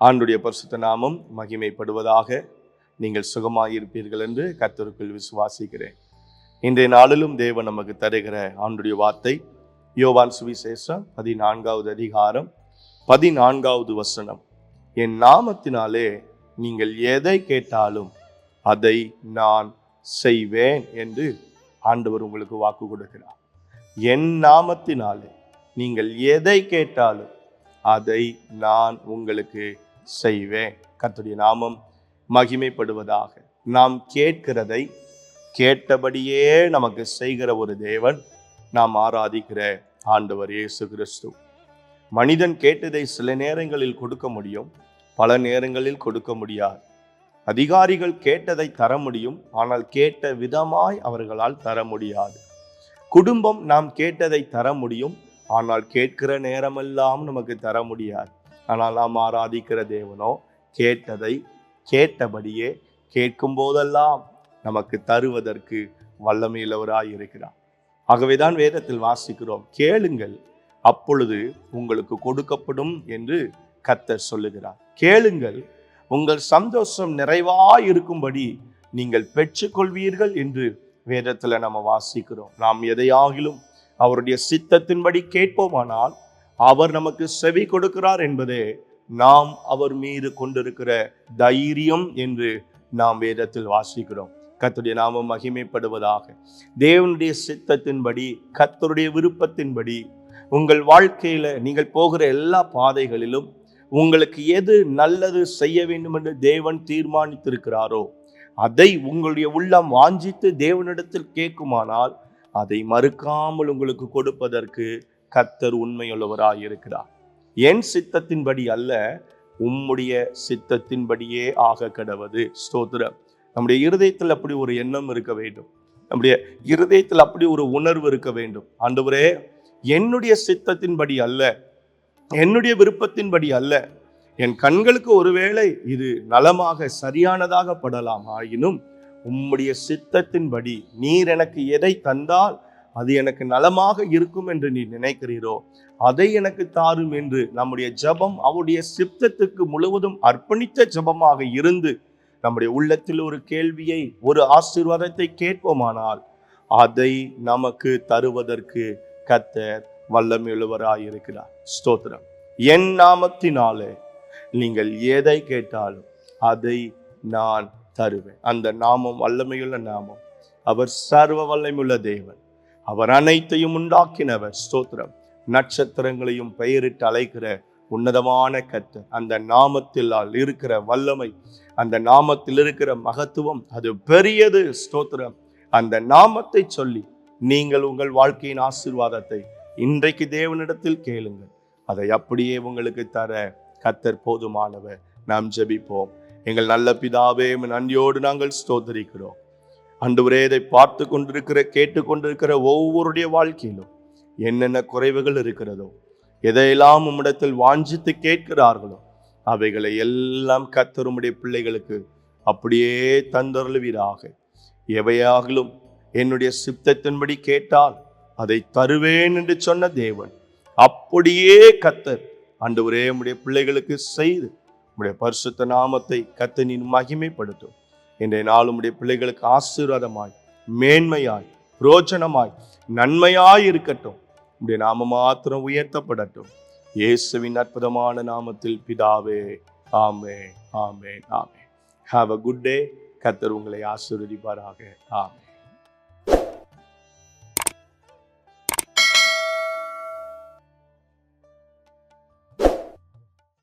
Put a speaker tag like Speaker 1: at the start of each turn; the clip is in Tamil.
Speaker 1: ஆண்டுடைய பரிசுத்த நாமம் மகிமைப்படுவதாக நீங்கள் சுகமாயிருப்பீர்கள் என்று கர்த்தருக்குள் விசுவாசிக்கிறேன். இன்றைய நாளிலும் தேவன் நமக்கு தருகிற ஆண்டுடைய வார்த்தை யோவான் சுவிசேஷம் பதினான்காவது அதிகாரம் பதினான்காவது வசனம். என் நாமத்தினாலே நீங்கள் எதை கேட்டாலும் அதை நான் செய்வேன் என்று ஆண்டவர் உங்களுக்கு வாக்கு கொடுக்கிறார். என் நாமத்தினாலே நீங்கள் எதை கேட்டாலும் அதை நான் உங்களுக்கு செய்வேன். கர்த்தருடைய நாமம் மகிமைப்படுவதாக. நாம் கேட்கிறதை கேட்டபடியே நமக்கு செய்கிற ஒரு தேவன் நாம் ஆராதிக்கிற ஆண்டவர் இயேசு கிறிஸ்து. மனிதன் கேட்டதை சில நேரங்களில் கொடுக்க முடியும் பல நேரங்களில் கொடுக்க முடியாது. அதிகாரிகள் கேட்டதை தர முடியும் ஆனால் கேட்ட விதமாய் அவர்களால் தர முடியாது. குடும்பம் நாம் கேட்டதை தர முடியும் ஆனால் கேட்கிற நேரமெல்லாம் நமக்கு தர முடியாது. ஆனால் நாம் ஆராதிக்கிற தேவனோ கேட்டதை கேட்டபடியே கேட்கும் போதெல்லாம் நமக்கு தருவதற்கு வல்லமையுள்ளவராய் இருக்கிறார். ஆகவேதான் வேதத்தில் வாசிக்கிறோம் கேளுங்கள் அப்பொழுது உங்களுக்கு கொடுக்கப்படும் என்று கத்தர் சொல்லுகிறார். கேளுங்கள் உங்கள் சந்தோஷம் நிறைவாய் இருக்கும்படி நீங்கள் பெற்றுக்கொள்வீர்கள் என்று வேதத்தில் நம்ம வாசிக்கிறோம். நாம் எதையாகிலும் அவருடைய சித்தத்தின்படி கேட்போமானால் அவர் நமக்கு செவி கொடுக்கிறார் என்பதே நாம் அவர் மீது கொண்டிருக்கிற தைரியம் என்று நாம் வேதத்தில் வாசிக்கிறோம். கர்த்தருடைய நாமம் மகிமைப்படுவதாக. தேவனுடைய சித்தத்தின்படி கத்தருடைய விருப்பத்தின்படி உங்கள் வாழ்க்கையில் நீங்கள் போகிற எல்லா பாதைகளிலும் உங்களுக்கு எது நல்லது செய்ய வேண்டும் என்று தேவன் தீர்மானித்திருக்கிறாரோ அதை உங்களுடைய உள்ளம் வாஞ்சித்து தேவனிடத்தில் கேட்குமானால் அதை மறுக்காமல் உங்களுக்கு கொடுப்பதற்கு கத்தர் உண்மையுள்ளவராக இருக்கிறார். என் சித்தத்தின்படி அல்ல உம்முடைய சித்தத்தின்படியே ஆக கடவது ஸ்தோத்திரம். நம்முடைய இருதயத்தில் அப்படி ஒரு எண்ணம் இருக்க வேண்டும். நம்முடைய இருதயத்தில் அப்படி ஒரு உணர்வு இருக்க வேண்டும். ஆண்டவரே என்னுடைய சித்தத்தின்படி அல்ல என்னுடைய விருப்பத்தின்படி அல்ல என் கண்களுக்கு ஒருவேளை இது நலமாக சரியானதாக படலாம். ஆயினும் உம்முடைய சித்தத்தின்படி நீர் எனக்கு எதை தந்தால் அது எனக்கு நலமாக இருக்கும் என்று நீ நினைக்கிறீரோ அதை எனக்கு தாரும் என்று நம்முடைய ஜெபம் அவருடைய சித்தத்துக்கு முழுவதும் அர்ப்பணித்த ஜெபமாக இருந்து நம்முடைய உள்ளத்தில் ஒரு கேள்வியை ஒரு ஆசீர்வாதத்தை கேட்போமானால் அதை நமக்கு தருவதற்கு கத்தர் வல்லமையுள்ளவராய் இருக்கிறார். ஸ்தோத்திரம். என் நாமத்தினாலே நீங்கள் எதை கேட்டாலும் அதை நான் தருவேன். அந்த நாமம் வல்லமையுள்ள நாமம். அவர் சர்வ வல்லமையுள்ள தேவன். அவர் அனைத்தையும் உண்டாக்கினவர். ஸ்தோத்திரம். நட்சத்திரங்களையும் பெயரிட்டு அழைக்கிற உன்னதமான கத்தர் அந்த நாமத்தில் இருக்கிற வல்லமை அந்த நாமத்தில் இருக்கிற மகத்துவம் அது பெரியது. ஸ்தோத்திரம். அந்த நாமத்தை சொல்லி நீங்கள் உங்கள் வாழ்க்கையின் ஆசீர்வாதத்தை இன்றைக்கு தேவனிடத்தில் கேளுங்கள். அதை அப்படியே உங்களுக்கு தர கத்தர் போதுமானவர். நாம் ஜெபிப்போம். எங்கள் நல்ல பிதாவே நன்றியோடு நாங்கள் ஸ்தோத்தரிக்கிறோம். அன்றுவரே இதை பார்த்து கொண்டிருக்கிற கேட்டுக்கொண்டிருக்கிற ஒவ்வொருடைய வாழ்க்கையிலும் என்னென்ன குறைவுகள் இருக்கிறதோ எதையெல்லாம் உம்மிடத்தில் வாஞ்சித்து கேட்கிறார்களோ அவைகளை எல்லாம் கத்தருமுடைய பிள்ளைகளுக்கு அப்படியே தந்தருளுவீராக. எவையாகலும் என்னுடைய சித்தத்தின்படி கேட்டால் அதை தருவேன் என்று சொன்ன தேவன் அப்படியே கத்தர் அன்று உம்முடைய பிள்ளைகளுக்கு செய்து உடைய பரிசுத்த நாமத்தை கத்தனின் மகிமைப்படுத்தும். இன்றைய நாள் உடைய பிள்ளைகளுக்கு ஆசீர்வாதமாய் மேன்மையாய் புரோஜனமாய் நன்மையாய் இருக்கட்டும். உடைய நாம மாத்திரம் உயர்த்தப்படட்டும். இயேசுவின் அற்புதமான நாமத்தில் பிதாவே ஆமே ஆமே ஆமே ஹாவ் அ குட் டே கத்தர் உங்களை ஆசீர்வதிப்பாராக. ஆமே